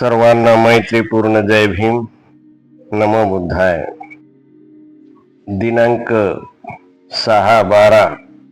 सर्वांना मैत्रीपूर्ण जय भीम. नम बुद्धाय. दिनांक सहा बारा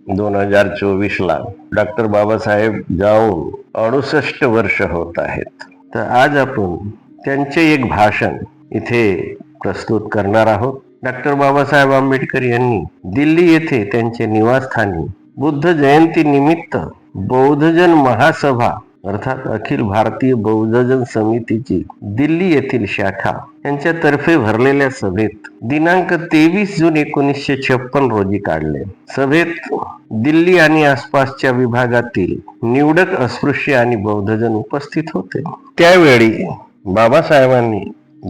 दोन हजार चोवीसला डॉक्टर बाबासाहेब जाऊन अडुसष्ट वर्ष होत आहेत. तर आज आपण त्यांचे एक भाषण इथे प्रस्तुत करणार आहोत. डॉक्टर बाबासाहेब आंबेडकर यांनी दिल्ली येथे त्यांचे निवासस्थानी बुद्ध जयंती निमित्त बौद्धजन महासभा अर्थात अखिल भारतीय बौद्धजन समितीची दिल्ली येथील शाखा यांच्यातर्फे भरलेल्या सभेत दिनांक तेवीस जून एकोणीसशे छप्पन रोजी काढले. सभेत दिल्ली आणि आसपासच्या विभागातील निवडक अस्पृश्य आणि बौद्धजन उपस्थित होते. त्यावेळी बाबासाहेबांनी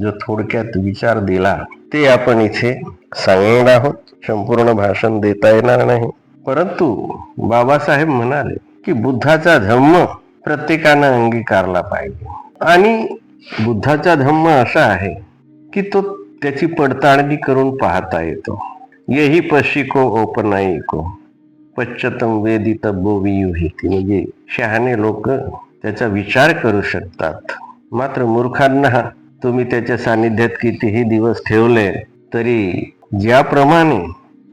जो थोडक्यात विचार दिला ते आपण इथे सांगणार आहोत. संपूर्ण भाषण देता येणार नाही. परंतु बाबासाहेब म्हणाले की बुद्धाचा धम्म प्रत्येकानं अंगीकारला पाहिजे. आणि बुद्धाचा धम्म असा आहे की तो त्याची पडताळणी करून पाहता येतो. येही पशिको ओपनायिको पश्चतम वेदित बोवियुहिती म्हणजे शहाणे लोक त्याचा विचार करू शकतात. मात्र मूर्खांना तुम्ही त्याच्या सानिध्यात कितीही दिवस ठेवले तरी ज्याप्रमाणे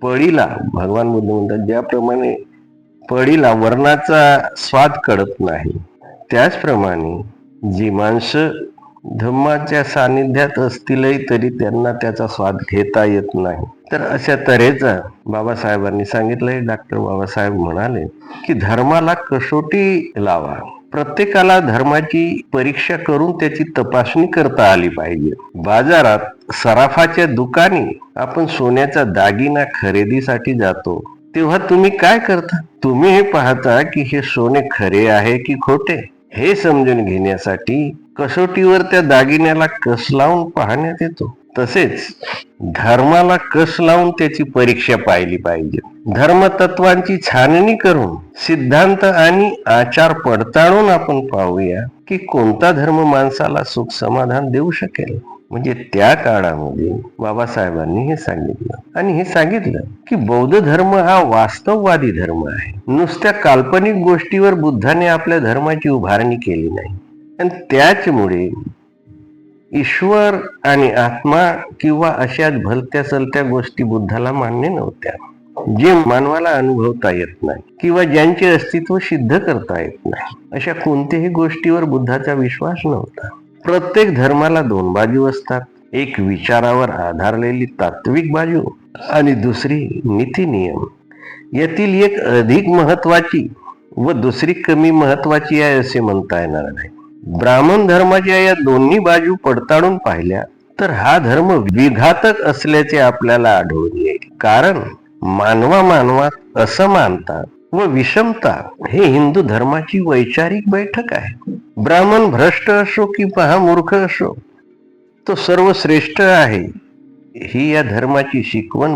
पळीला भगवान बुद्ध म्हणतात ज्याप्रमाणे पडीला वर्णाचा स्वाद कळत नाही. त्याचप्रमाणे जी माणसं धम्माच्या सानिध्यात असतीलही तरी त्यांना त्याचा स्वाद घेता येत नाही. तर अशा तऱ्हेचा बाबासाहेबांनी सांगितलंय. डॉक्टर बाबासाहेब म्हणाले की धर्माला कसोटी लावा. प्रत्येकाला धर्माची परीक्षा करून त्याची तपासणी करता आली पाहिजे. बाजारात सराफाच्या दुकानी आपण सोन्याचा दागिना खरेदीसाठी जातो. तेव्हा तुम्ही काय करता? तुम्ही हे पाहता की हे सोने खरे आहे की खोटे? हे समजून घेण्यासाठी कसोटीवर त्या दागिन्याला कस लावून पाहण्यात येतो? तसेच धर्माला कस लावून त्याची परीक्षा पाहिली पाहिजे. धर्मतत्वांची छाननी करून सिद्धांत आणि आचार पडताळून आपण पाहूया की कोणता धर्म माणसाला सुख समाधान देऊ शकेल? म्हणजे त्या काळामध्ये बाबासाहेबांनी हे सांगितलं. आणि हे सांगितलं की बौद्ध धर्म हा वास्तववादी धर्म आहे. नुसत्या काल्पनिक गोष्टीवर बुद्धाने आपल्या धर्माची उभारणी केली नाही. आणि त्याचमुळे ईश्वर आणि आत्मा किंवा अशाच भलत्या सलत्या गोष्टी बुद्धाला मान्य नव्हत्या. जे मानवाला अनुभवता येत नाही किंवा ज्यांचे अस्तित्व सिद्ध करता येत नाही अशा कोणत्याही गोष्टीवर बुद्धाचा विश्वास नव्हता. प्रत्येक धर्माला दोन बाजू असतात. एक विचारावर आधारलेली तात्विक बाजू आणि दुसरी नीती नियम. यातील एक अधिक महत्वाची व दुसरी कमी महत्वाची आहे असे म्हणता येणार नाही. ब्राह्मण धर्माच्या या दोन्ही बाजू पडताळून पाहिल्या तर हा धर्म विघातक असल्याचे आपल्याला आढळून येईल. कारण मानवा मानवात असमानता व विषमता हे हिंदू धर्माची वैचारिक बैठक आहे. ब्राह्मण भ्रष्ट असो की महामूर्ख असो तो सर्वश्रेष्ठ आहे. ही या धर्माची शिकवण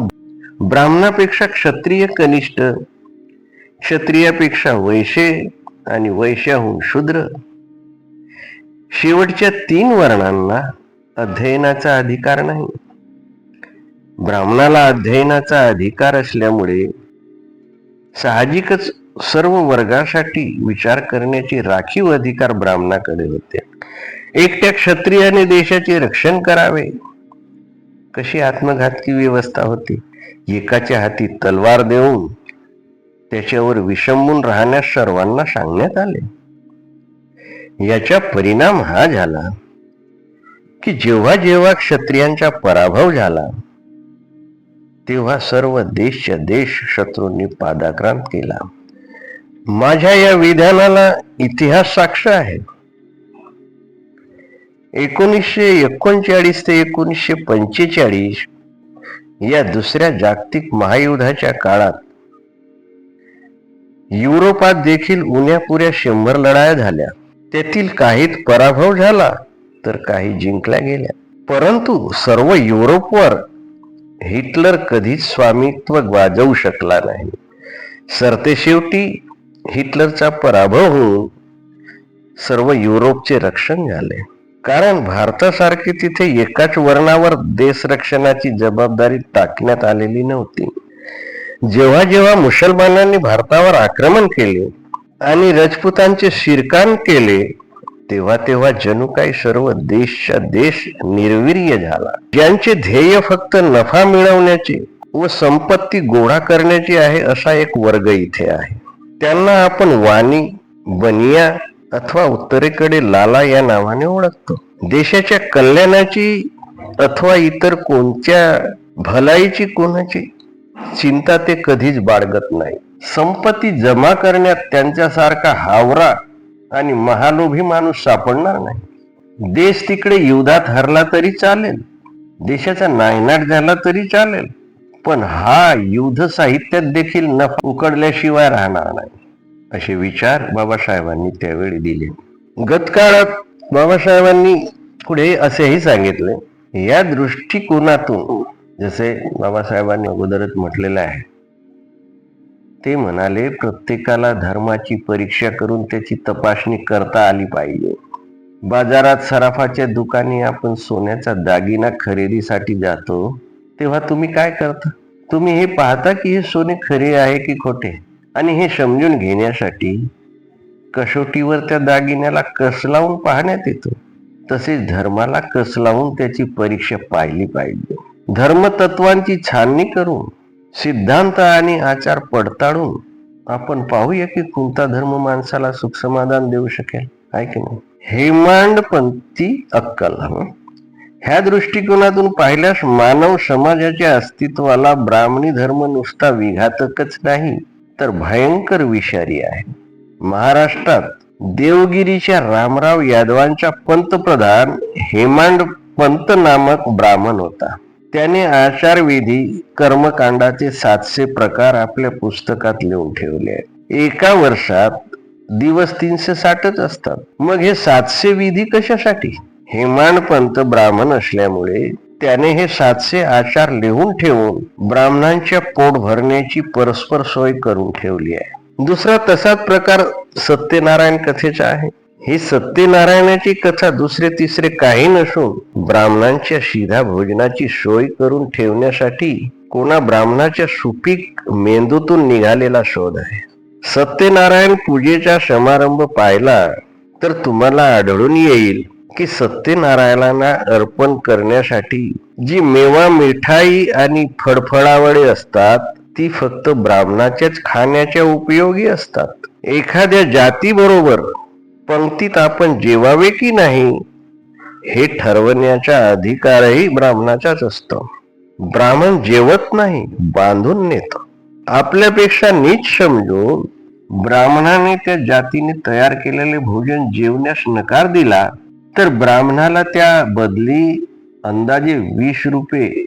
ब्राह्मणापेक्षा क्षत्रिय कनिष्ठ क्षत्रियापेक्षा वैश्य आणि वैश्याहून शूद्र. शेवटच्या तीन वर्णांना अध्ययनाचा अधिकार नाही. ब्राह्मणाला अध्ययनाचा अधिकार असल्यामुळे साहजिकच सर्व वर्गासाठी विचार करण्याचे राखीव अधिकार ब्राह्मणाकडे होते. एकट्या क्षत्रियाने देशाचे रक्षण करावे. कशी आत्मघातकी व्यवस्था होती? एकाच्या हाती तलवार देऊन त्याच्यावर विषंबून राहण्यास सर्वांना सांगण्यात आले. याचा परिणाम हा झाला की जेव्हा जेव्हा क्षत्रियांचा पराभव झाला तेव्हा सर्व देशच्या देश शत्रूंनी पादाक्रांत केला. माझ्या या विधानाला इतिहास साक्ष आहे. एकोणीसशे एकोणचाळीस ते एकोणीसशे पंचेचाळीस या दुसऱ्या जागतिक महायुद्धाच्या काळात युरोपात देखील उन्यापुऱ्या शंभर लढाया झाल्या. त्यातील काहीत पराभव झाला तर काही जिंकल्या गेल्या. परंतु सर्व युरोपवर हिटलर कधीच स्वामित्व गाजवू शकला नाही. सरतेशेवटी हिटलरचा पराभव होऊन सर्व युरोपचे रक्षण झाले. कारण भारतासारखे तिथे एकाच वर्णावर देश रक्षणाची जबाबदारी टाकण्यात आलेली नव्हती. जेव्हा जेव्हा मुसलमानांनी भारतावर आक्रमण केले आणि राजपुतांचे शिरकान केले तेव्हा तेव्हा जणू काही सर्व देशच्या देश निर्वीर्य झाला. ज्यांचे ध्येय फक्त नफा मिळवण्याचे व संपत्ती गोळा करण्याची आहे असा एक वर्ग इथे आहे. त्यांना आपण वाणी बनिया अथवा उत्तरेकडे लाला या नावाने ओळखतो. देशाच्या कल्याणाची अथवा इतर कोणत्या भलाईची कोणाची चिंता ते कधीच बाळगत नाही. संपत्ती जमा करण्यात त्यांच्यासारखा हावरा आणि महालोभी माणूस सापडणार नाही. देश तिकडे युद्धात हरला तरी चालेल. देशाचा नायनाट झाला तरी चालेल. पण हा युद्ध साहित्यात देखील नफा उकडल्याशिवाय राहणार नाही. असे विचार बाबासाहेबांनी त्यावेळी दिले. गतकाळात बाबासाहेबांनी पुढे असेही सांगितले या दृष्टिकोनातून जसे बाबासाहेबांनी अगोदरच म्हटलेलं आहे ते म्हणाले प्रत्येकाला धर्माची परीक्षा करून त्याची तपासणी करता आली पाहिजे. बाजारात सराफाच्या दुकानी आपण सोन्याचा दागिना खरेदीसाठी जातो तेव्हा तुम्ही काय करता? तुम्ही हे पाहता की हे सोने खरे आहे की खोटे? आणि हे समजून घेण्यासाठी कसोटीवर त्या दागिन्याला कस लावून पाहण्यात येतो? तसेच धर्माला कस लावून त्याची परीक्षा पाहिली पाहिजे. धर्मतत्वांची छाननी करून सिद्धांत आणि आचार पडताळून आपण पाहूया की कोणता धर्म माणसाला सुख समाधान देऊ शकेल? आहे की नाही? हेमांडपंथी अक्कल. ह्या दृष्टिकोनातून पाहिल्यास मानव समाजाच्या अस्तित्वाला ब्राह्मणी धर्म नुसता विघातकच नाही तर भयंकर विषारी आहे. महाराष्ट्रात देवगिरीच्या रामराव यादवांचा पंतप्रधान हेमांड पंत नामक ब्राह्मण होता. त्याने आचारविधी कर्मकांडाचे सातशे प्रकार आपल्या पुस्तकात लिहून ठेवले आहेत. एका वर्षात दिवस तीनशे साठच असतात. मग हे सातशे विधी कशासाठी? हेमाडपंत ब्राह्मण असल्यामुळे त्याने हे सातशे आचार लिहून ठेवून ब्राह्मणांच्या पोट भरण्याची परस्पर सोय करून ठेवली आहे. दुसरा तसाच प्रकार सत्यनारायण कथेचा आहे. ही सत्यनारायणाची कथा दुसरे तिसरे काही नसून ब्राह्मणांच्या शिधा भोजनाची सोय करून ठेवण्यासाठी कोणा ब्राह्मणाच्या सुपीक मेंदूतून निघालेला शोध आहे. सत्यनारायण पूजेचा समारंभ पाहिला तर तुम्हाला आढळून येईल. की सत्यनारायणाला अर्पण करण्यासाठी जी मेवा मिठाई आणि फळफळावळे असतात ती फक्त ब्राह्मणाच्याच खाण्याच्या उपयोगी असतात. एखाद्या जातीबरोबर पंक्तीत आपण जेवावे की नाही हे ठरवण्याचा अधिकारही ब्राह्मणाचाच असतो. ब्राह्मण जेवत नाही बांधून नेतो. आपल्यापेक्षा नीच समजून ब्राह्मणाने त्या जातीने तयार केलेले भोजन जेवण्यास नकार दिला तर ब्राह्मणाला त्या बदली अंदाजे वीस रुपये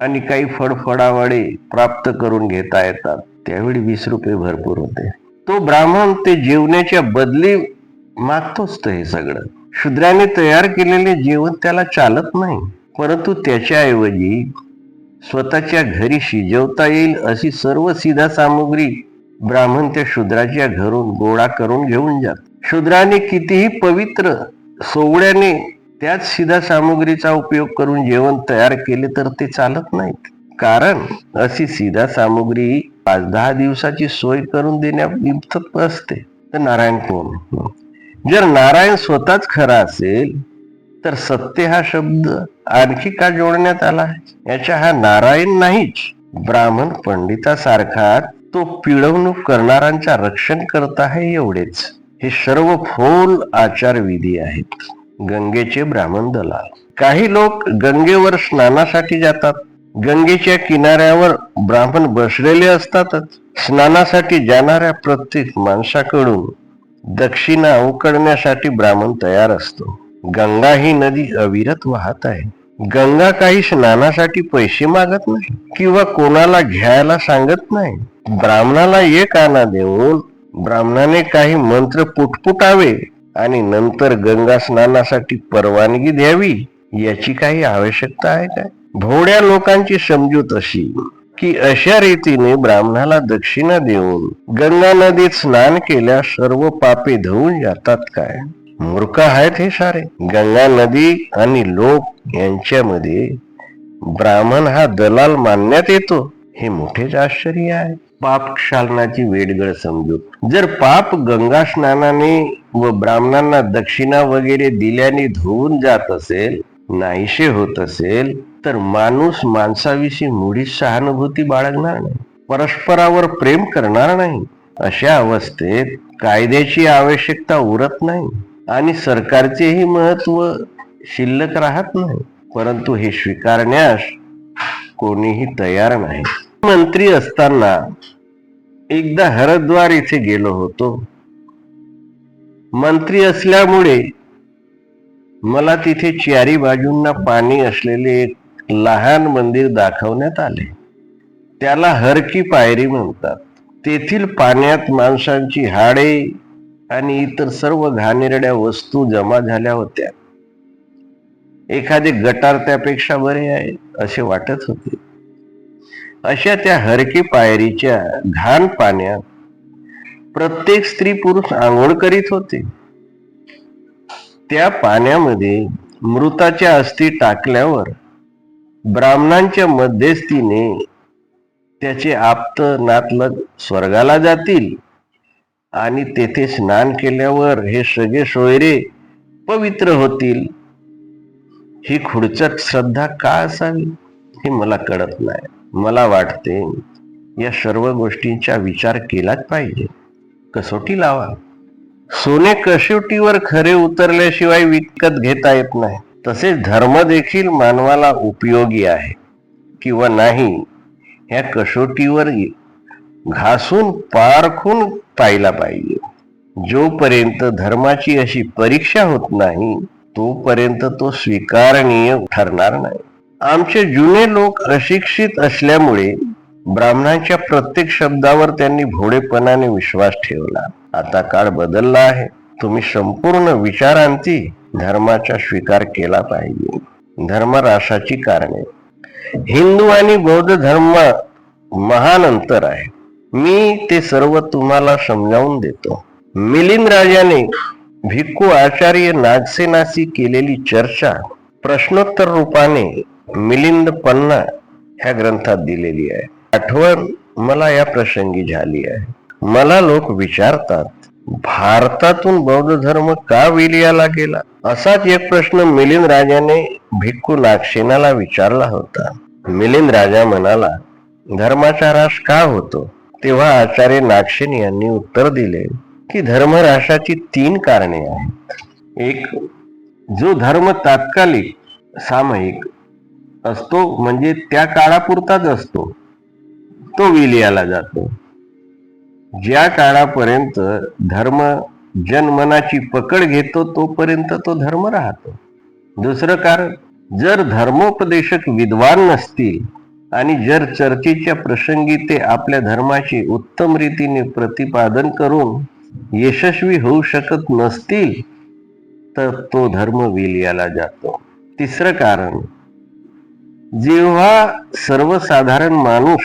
आणि काही फळफळावळे प्राप्त करून घेता येतात. त्यावेळी वीस रुपये भरपूर होते. तो ब्राह्मण ते जेवण्याच्या बदली मागतोच तर हे सगळं. शूद्राने तयार केलेले जेवण त्याला चालत नाही. परंतु त्याच्याऐवजी स्वतःच्या घरी शिजवता येईल अशी सर्व सिधा सामुग्री ब्राह्मण त्या शूद्राच्या घरून गोळा करून घेऊन जात. शूद्राने कितीही पवित्र सोवळ्याने त्याच सीधा सामुग्रीचा उपयोग करून जेवण तयार केले तर ते चालत नाहीत. कारण अशी सीधा सामुग्री पाच दहा दिवसाची सोय करून देण्यात असते. तर नारायण कोण? जर नारायण स्वतःच खरा असेल तर सत्य हा शब्द आणखी का जोडण्यात आला? याच्या हा नारायण नाहीच. ब्राह्मण पंडितासारखा तो पिळवणूक करणाऱ्यांचा रक्षण करत आहे एवढेच. हे सर्व फोल आचार विधी आहेत. गंगेचे ब्राह्मण दलाल. काही लोक गंगेवर स्नानासाठी जातात. गंगेच्या किनाऱ्यावर ब्राह्मण बसलेले असतातच. स्नानासाठी जाणाऱ्या प्रत्येक माणसाकडून दक्षिणा उकडण्यासाठी ब्राह्मण तयार असतो. गंगा ही नदी अविरत वाहत आहे. गंगा काही स्नानासाठी पैसे मागत नाही किंवा कोणाला घ्यायला सांगत नाही. ब्राह्मणाला एक आणा देऊन ब्राह्मणाने काही मंत्र पुटपुटावे आणि नंतर गंगा स्नानासाठी परवानगी द्यावी याची काही आवश्यकता आहे काय भोड्या लोकांची समजूत अशी की अशा रीतीने ब्राह्मणाला दक्षिणा देऊन गंगा नदीत स्नान केल्यास सर्व पापे धुवून जातात काय? मूर्ख आहेत हे सारे. गंगा नदी आणि लोक यांच्यामध्ये ब्राह्मण हा दलाल मानण्यात येतो. हे मोठेच आश्चर्य आहे. पाप क्षालनाची वेडगळ समजू. जर पाप गंगा स्नानाने व ब्राह्मणांना दक्षिणा वगैरे दिल्याने धुवून जात असेल नाहीशे होत असेल तर माणूस माणसाविषयी मुळीच सहानुभूती बाळगणार नाही. परस्परावर प्रेम करणार नाही. अशा अवस्थेत कायद्याची आवश्यकता उरत नाही आणि सरकारचेही महत्त्व शिल्लक राहत नाही. परंतु हे स्वीकारण्यास कोणीही तयार नाही. मंत्री असताना एकदा हरद्वार इथे गेलो होतो. मंत्री असल्यामुळे मला तिथे चारी बाजूंना पाणी असलेले एक लहान मंदिर दाखवण्यात आले. त्याला हरकी पायरी म्हणतात. तेथील पाण्यात माणसांची हाडे आणि इतर सर्व घाणेरड्या वस्तू जमा झाल्या होत्या. एखादे गटार त्यापेक्षा बरे आहे असे वाटत होते. अशा त्या हरकी पायरीच्या घाण पाण्यात प्रत्येक स्त्री पुरुष आंघोळ करीत होते. त्या पाण्यामध्ये मृताच्या अस्थी टाकल्यावर ब्राह्मणांच्या मध्यस्थीने त्याचे आप्त नातलग स्वर्गाला जातील आणि तेथे स्नान केल्यावर हे सगळे सोयरे पवित्र होतील. ही खुडचट श्रद्धा का असावी हे मला कळत नाही. मला वाटते या सर्व गोष्टींचा विचार केलाच पाहिजे. कसोटी लावा. सोने कसोटीवर खरे उतरल्याशिवाय विकत घेता येत नाही. तसेच धर्म देखील मानवाला उपयोगी आहे. किंवा नाही ह्या कसोटीवर घासून पारखून पाहिला पाहिजे. जोपर्यंत धर्माची अशी परीक्षा होत नाही तोपर्यंत तो स्वीकारणीय ठरणार नाही. आमचे जुने लोक अशिक्षित असल्यामुळे ब्राह्मणांच्या प्रत्येक शब्दावर त्यांनी भोळेपणाने विश्वास ठेवला. आता काळ बदलला आहे. तुम्ही संपूर्ण विचारांती धर्माचा स्वीकार केला पाहिजे. धर्मराशाची कारणे. हिंदू आणि बौद्ध धर्म महान अंतर आहे. मी ते सर्व तुम्हाला समजावून देतो. मिलिंद राजाने भिक्खू आचार्य नागसेनाशी केलेली चर्चा प्रश्नोत्तर रूपाने मिलिंद पन्ना ह्या ग्रंथात दिलेली आहे. आठवण मला या प्रसंगी झाली आहे. मला लोक विचारतात भारतातून बौद्ध धर्म का विलियाला गेला? असाच एक प्रश्न मिलिंद राजाने भिक्खू नागसेनाला विचारला होता. मिलिंद राजा म्हणाला धर्माचा रास का होतो? तेव्हा आचार्य नागसेन यांनी उत्तर दिले की धर्मराशाची तीन कारणे आहेत. एक जो धर्म तात्कालिक सामायिक असतो म्हणजे त्या काळापुरताच असतो. तो विलियाला जातो. ज्या काळापर्यंत धर्म जनमनाची पकड घेतो तोपर्यंत तो धर्म राहतो. दुसरं कारण जर धर्मोपदेशक विद्वान नसतील आणि जर चर्चेच्या प्रसंगी ते आपल्या धर्माचे उत्तम रीतीने प्रतिपादन करून यशस्वी होऊ शकत नसतील तर तो धर्म विलियाला जातो. तिसरं कारण जेव्हा सर्वसाधारण माणूस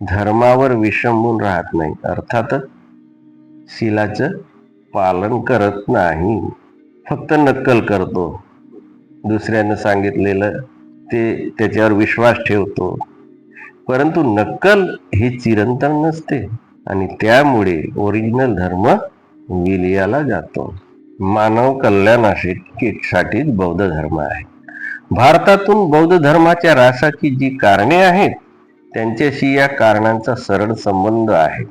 धर्मावर विषंबून राहत नाही अर्थात शिलाचं पालन करत नाही फक्त नक्कल करतो. दुसऱ्यानं सांगितलेलं ते त्याच्यावर विश्वास ठेवतो. परंतु नक्कल ही चिरंतन नसते आणि त्यामुळे ओरिजिनल धर्म विलियाला जातो. मानव कल्याणासाठीच बौद्ध धर्म आहे. भारतातून बौद्ध धर्माच्या रासाची जी कारणे आहेत त्यांच्याशी या कारणांचा सरळ संबंध आहे.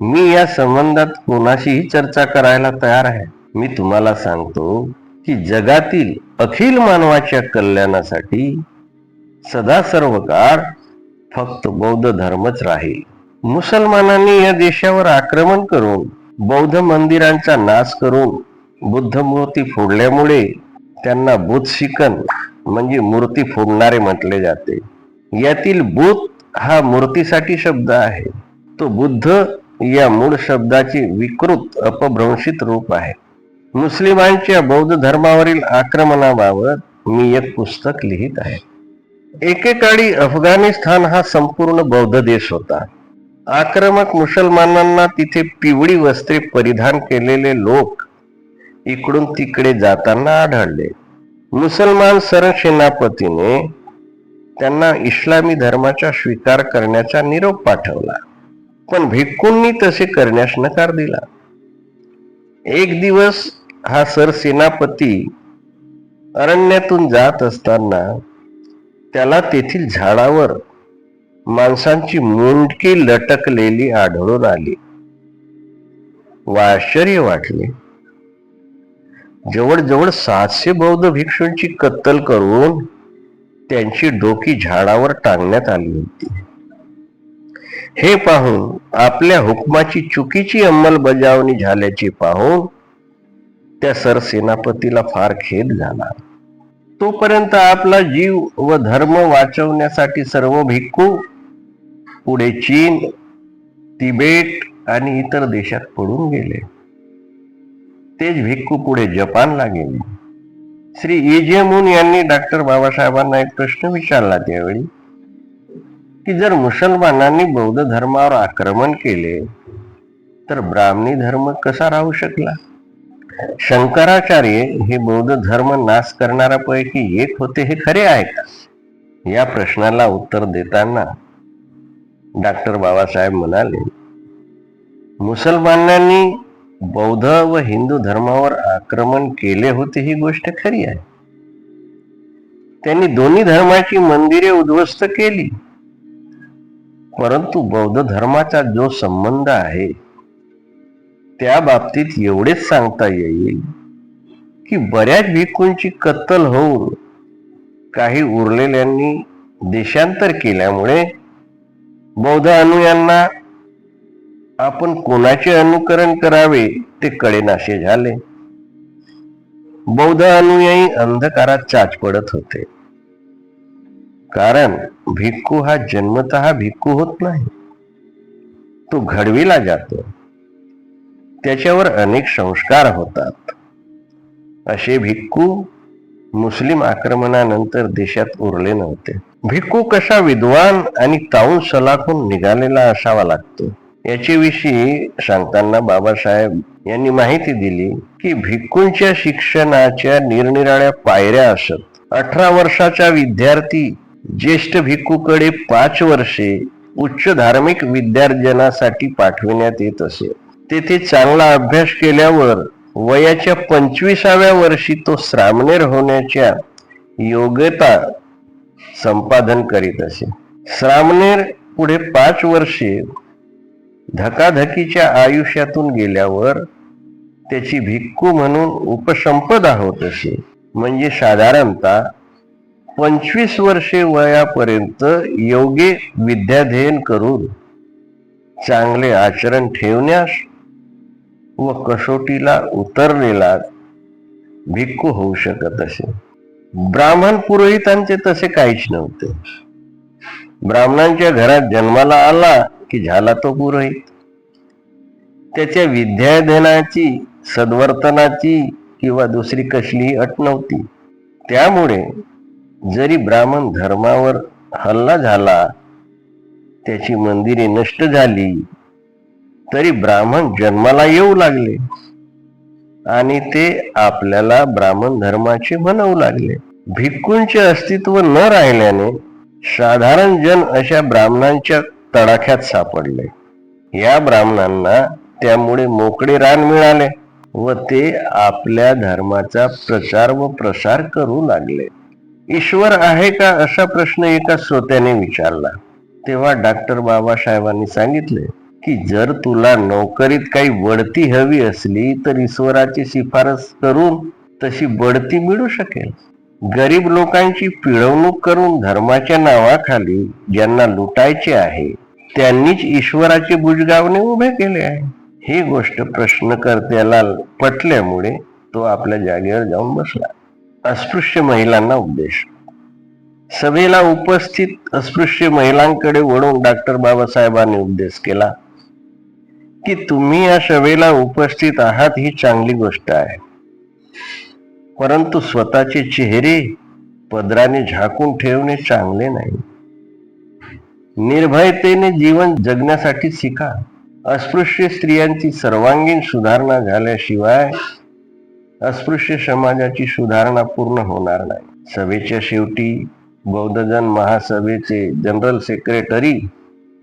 मी या संबंधात कोणाशीही चर्चा करायला तयार आहे. मी तुम्हाला सांगतो की जगातील अखिल मानवाच्या कल्याणासाठी सदा सर्व काळ फक्त बौद्ध धर्मच राहील. मुसलमानांनी या देशावर आक्रमण करून बौद्ध मंदिरांचा नाश करून बुद्ध मूर्ती फोडल्यामुळे त्यांना बुद्ध शिकन म्हणजे मूर्ती फोडणारे म्हटले जाते. यातील बुद्ध हा मूर्तीसाठी शब्द आहे. तो बुद्ध या मूळ शब्दाची विकृत अपभ्रंशित रूप आहे. मुस्लिमांच्या बौद्ध धर्मावरील आक्रमणाबाबत मी एक पुस्तक लिहित आहे. एकेकाळी अफगाणिस्तान हा संपूर्ण बौद्ध देश होता. आक्रमक मुसलमानांना तिथे पिवळी वस्त्रे परिधान केलेले लोक इकडून तिकडे जाताना आढळले. मुसलमान सरसेनापतीने त्यांना इस्लामी धर्माचा स्वीकार करण्याचा निरोप पाठवला. पण भिक्कूंनी तसे करण्यास नकार दिला. एक दिवस हा सरसेनापती अरण्यातून जात असताना त्याला तेथील झाडावर माणसांची मुंडकी लटकलेली आढळून आली. व आश्चर्य वाटले. जवळजवळ सातशे बौद्ध भिक्षूंची कत्तल करून त्यांची डोकी झाडावर टांगण्यात आली होती. हे पाहून आपल्या हुकमाची चुकीची अंमलबजावणी झाल्याचे पाहून त्या सरसेनापतीला फार खेद झाला. तोपर्यंत आपला जीव व धर्म वाचवण्यासाठी सर्व भिक्खू पुढे चीन तिबेट आणि इतर देशात पडून गेले. तेच भिक्खू पुढे जपानला गेले श्री इजेमुन यांनी डॉक्टर बाबासाहेबांना एक प्रश्न विचारला त्यावेळी की जर मुसलमानांनी बौद्ध धर्मावर आक्रमण केले तर ब्राह्मणी धर्म कसा राहू शकला? शंकराचार्य हे बौद्ध धर्म नाश करणाऱ्यापैकी एक होते हे खरे आहे का? या प्रश्नाला उत्तर देताना डॉक्टर बाबासाहेब म्हणाले मुसलमानांनी बौद्ध व हिंदू धर्मावर आक्रमण केले होते ही गोष्ट खरी आहे. त्यांनी दोन्ही धर्माची मंदिरे उद्ध्वस्त केली. परंतु बौद्ध धर्माचा जो संबंध आहे त्या बाबतीत एवढेच सांगता येईल की बऱ्याच भिक्खूंची कत्तल होऊन काही उरलेल्यांनी देशांतर केल्यामुळे बौद्ध अनुयांना आपण कोणाचे अनुकरण करावे ते कळेनाशे झाले. बौद्ध अनुयायी अंधकारात चाच पडत होते. कारण भिक्खू हा जन्मत भिक्खू होत नाही. तो घडविला जातो. त्याच्यावर अनेक संस्कार होतात. असे भिक्खू मुस्लिम आक्रमणानंतर देशात उरले नव्हते. भिक्खू कसा विद्वान आणि ताऊन सलाखून निघालेला असावा लागतो. याच्याविषयी सांगताना बाबासाहेब यांनी माहिती दिली की भिक्खूंच्या शिक्षणाच्या निरनिराळ्या पायऱ्या असत. अठरा वर्षाचा विद्यार्थी ज्येष्ठ भिक्खूकडे पाच वर्षे उच्च धार्मिक विद्यार्जनासाठी पाठविण्यात येत असे. तेथे चांगला अभ्यास केल्यावर वयाच्या पंचवीसाव्या वर्षी तो श्रामणेर होण्याच्या योग्यता संपादन करीत असे. श्रामणेर पुढे पाच वर्षे धकाधकीच्या आयुष्यातून गेल्यावर त्याची भिक्खू म्हणून उपसंपदा होत असे. म्हणजे साधारणतः पंचवीस वर्षे वयापर्यंत योगे विद्याध्ययन करून चांगले आचरण ठेवण्यास व कसोटीला उतरलेला भिक्खू होऊ शकत असे. ब्राह्मण पुरोहितांचे तसे काहीच नव्हते. ब्राह्मणांच्या घरात जन्माला आला की झाला तो पुरोहित त्याच्या विद्याधनाची सद्वर्तनाची किंवा दुसरी कसलीही अट नव्हती. त्यामुळे जरी ब्राह्मण धर्मावर हल्ला झाला त्याची मंदिरे नष्ट झाली तरी ब्राह्मण जन्माला येऊ लागले. आणि ते आपल्याला ब्राह्मण धर्माचे म्हणवू लागले. भिक्खूंचे अस्तित्व न राहिल्याने साधारण जन अशा ब्राह्मणांच्या तडाख्यात सापडले. या ब्राह्मणांना त्यामुळे मोकळे रान मिळाले व ते आपल्या धर्माचा प्रचार व प्रसार करू लागले. ईश्वर आहे का असा प्रश्न एका श्रोत्याने विचारला. तेव्हा डॉक्टर बाबासाहेबांनी सांगितले की जर तुला नोकरीत काही बढती हवी असली तर ईश्वराची शिफारस करून तशी बढती मिळू शकेल. गरीब लोकांची पिळवणूक करून धर्माच्या नावाखाली ज्यांना लुटायचे आहे त्यांनीच ईश्वराचे बुजगावने उभे केले आहे. ही गोष्ट प्रश्नकर्त्याला पटल्यामुळे तो आपल्या जागेवर जाऊन बसला. अस्पृश्य महिलांना उपदेश. सभेला उपस्थित अस्पृश्य महिलांकडे वळून डॉक्टर बाबासाहेबांनी उपदेश केला की तुम्ही या सभेला उपस्थित आहात ही चांगली गोष्ट आहे. परंतु स्वतःचे चेहरे पदराने झाकून ठेवणे चांगले नाही. निर्भयतेने जीवन जगण्यासाठी शिका. अस्पृश्य स्त्रियांची सर्वांगीण सुधारणा झाल्याशिवाय अस्पृश्य समाजाची सुधारणा पूर्ण होणार नाही. सभेच्या शेवटी बौद्धजन महासभेचे जनरल सेक्रेटरी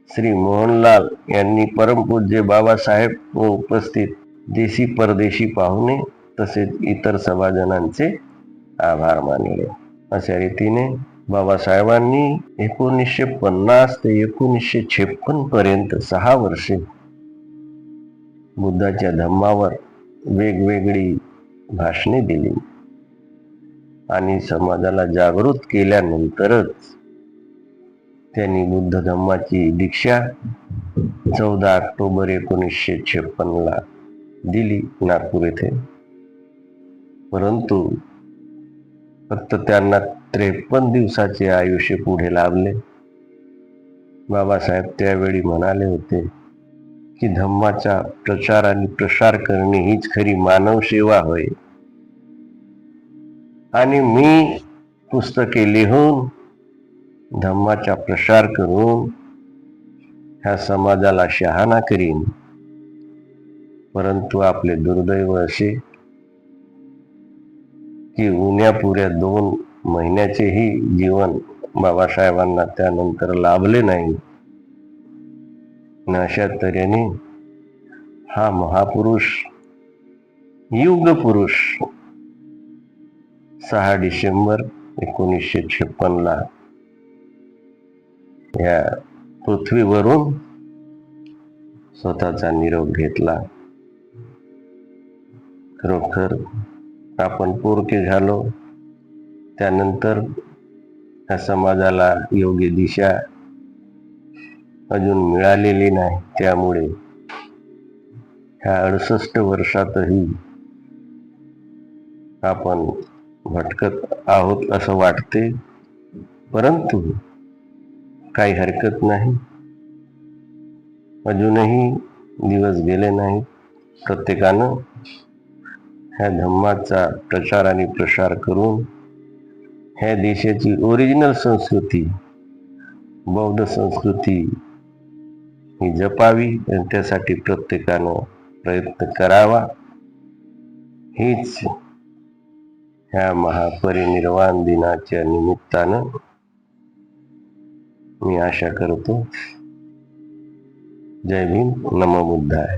श्री मोहनलाल यांनी परमपूज्य बाबासाहेब व उपस्थित देशी परदेशी पाहुणे तसेच इतर सभाजनांचे आभार मानले. अशा रीतीने बाबासाहेबांनी एकोणीसशे पन्नास ते एकोणीसशे छप्पन पर्यंत सहा वर्षे बुद्धाच्या धम्मावर वेगवेगळी भाषणे दिली. आणि समाजाला जागृत केल्यानंतरच त्यांनी बुद्ध धम्माची दीक्षा चौदा ऑक्टोबर एकोणीसशे छप्पनला दिली नागपूर येथे. परंतु फक्त त्यांना त्रेपन्न दिवसाचे आयुष्य पुढे लाभले. बाबासाहेब त्यावेळी म्हणाले होते की धम्माचा प्रचार आणि प्रसार करणे हीच खरी मानव सेवा होय. आणि मी पुस्तके लिहून धम्माचा प्रसार करून ह्या समाजाला शहाणा करीन. परंतु आपले दुर्दैव असे की उन्यापुऱ्या दोन महिन्याचेही जीवन बाबासाहेबांना त्यानंतर लाभले नाही. अशा तऱ्हेने हा महापुरुष युग पुरुष सहा डिसेंबर एकोणीसशे छप्पनला या पृथ्वीवरून स्वतःचा निरोप घेतला. खरोखर आपण पोरके झालो. त्यानंतर त्या समाजाला योग्य दिशा अजून मिळालेली नाही. त्यामुळे ह्या अडुसष्ट वर्षातही आपण भटकत आहोत असं वाटते. परंतु काही हरकत नाही. अजूनही दिवस गेले नाही प्रत्येकानं ह्या धम्माचा प्रचार आणि प्रसार करून ह्या देशाची ओरिजिनल संस्कृती बौद्ध संस्कृती ही जपावी आणि त्यासाठी प्रत्येकानं प्रयत्न करावा. हीच ह्या महापरिनिर्वाण दिनाच्या निमित्तानं मी आशा करतो. जय भीम. नमो बुद्धाय.